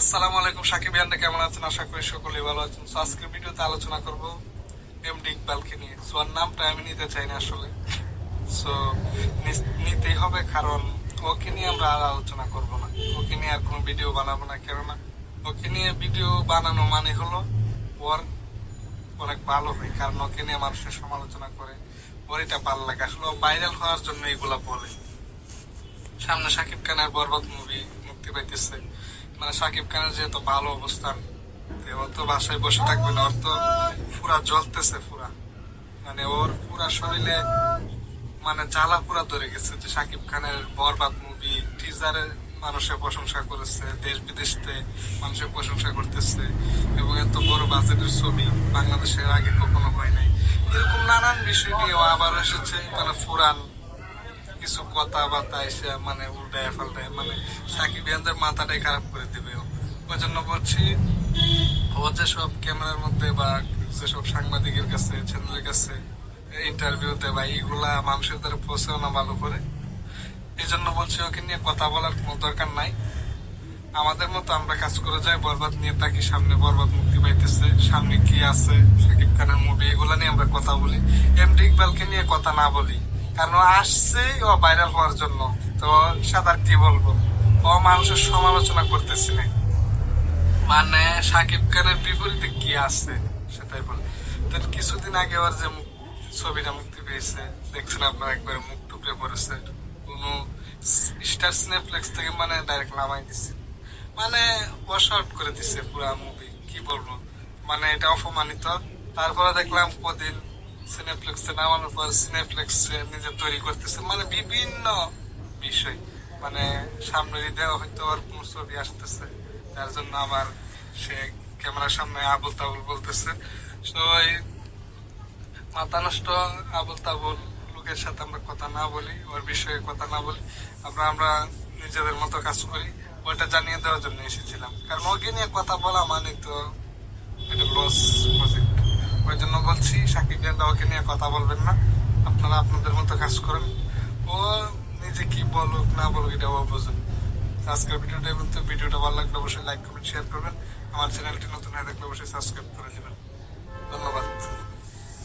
আসসালামু আলাইকুম, সাকিব ইয়ান্না কেমন আছেন? আশা করি সকলেই ভালো আছেন। সো আজকের ভিডিওতে আলোচনা করব এমডি ইকবালকে নিয়ে। সো ওর নামটা আমি নিতে চাই না আসলে সো নিতেই হবে, কারণ ওকে নিয়ে আমরা আর আলোচনা করব না। ওকে নিয়ে আর কোনো ভিডিও বানাবো না কেননা ওকে নিয়ে ভিডিও বানানো মানে হলো ওর অনেক ভালো হয়, কারণ ওকে নিয়ে মানুষের সমালোচনা করে। ওর এটা ভালো লাগে। আসলে ভাইরাল হওয়ার জন্য এগুলা বলে। সামনে সাকিব খানের বরবাদ মুভি মুক্তি পাইতেছে। মানে সাকিব খানের যেহেতু ভালো অবস্থান ও তো বাসায় বসে থাকবে না, ওর তো জ্বলতেছে মানে ওর পুরা শরীরে মানে জ্বালা পুরা ধরে গেছে যে সাকিব খানের বরবাদ মুভি টিজারে মানুষের প্রশংসা করেছে, দেশ মানুষের প্রশংসা করতেছে, এবং এত বড় বাজেটের ছবি বাংলাদেশের আগে কখনো হয় নাই। এরকম নানান বিষয় নিয়ে আবার এসেছে মানে ফুরান, কিছু কথাবার্তা এসে মানে উল্টায় ফাল্টায় মানে সাকিব মাথাটাই খারাপ করে দেবে। ওই জন্য বলছি, ও যেসব ক্যামেরার মধ্যে বা যেসব সাংবাদিকের কাছে চ্যানেলের কাছে ইন্টারভিউতে বা এইগুলা মানুষের দ্বারা পৌঁছেও না ভালো করে। এই জন্য বলছি, ওকে নিয়ে কথা বলার কোনো দরকার নাই। আমাদের মতো আমরা কাজ করে যাই, বরবাদ নিয়ে থাকি, সামনে বরবাদ মুক্তি পাইতেছে, সামনে কি আছে, শাকিব খানের মুভি এগুলা নিয়ে আমরা কথা বলি। এমডি ইকবালকে নিয়ে কথা না বলি। কারণ আসছে, ও ভাইরাল হওয়ার জন্য। তো সাদার কি বলব? ও মানুষের সমালোচনা করতেছি না। মানে সাকিব খানের বিপরীতে কি আছে, সেটাই বল। তো কিছুদিন আগে ওর যে ছবিটা মুক্তি পেয়েছে, দেখছেন আপনার একবার মুখ টুকরে পড়েছে। কোন স্টার সিনেপ্লেক্স থেকে মানে ডাইরেক্ট নামাই দিছে। মানে ওয়াশ আউট করে দিছে পুরা মুভি কি বলব? মানে এটা অপমানিত। তারপরে দেখলাম কদিন সিনেপ্লেক্সে নামানোর পর সিনেপ্লেক্স নিজে তৈরি করতেছে। মানে বিভিন্ন বিষয়। মানে সামনে দেওয়া হয়তো আর কোন ছবি আসতেছে। তার জন্য আবার সে ক্যামেরার সামনে আবুল তাবুল বলতেছে এই মাথা নষ্ট আবুল তাবুল লোকের সাথে আমরা কথা না বলি, ওর বিষয়ে কথা না বলি। আমরা আমরা নিজেদের মতো কাজ করি। ওইটা জানিয়ে দেওয়ার জন্য এসেছিলাম। কারণ ওকে নিয়ে কথা বলা মানে তো এটা লস প্রজেক্ট ওই জন্য বলছি, সাকিব ওকে নিয়ে কথা বলবেন না। আপনারা আপনাদের মতো কাজ করেন। ও নিজে কি বলো না বলুক, এটা আমার বোঝেন আজকের ভিডিওটা এবং ভিডিওটা ভালো লাগলে অবশ্যই লাইক কমেন্ট শেয়ার করবেন। আমার চ্যানেলটি নতুন হয়ে থাকলে অবশ্যই সাবস্ক্রাইব করে দেবেন। ধন্যবাদ।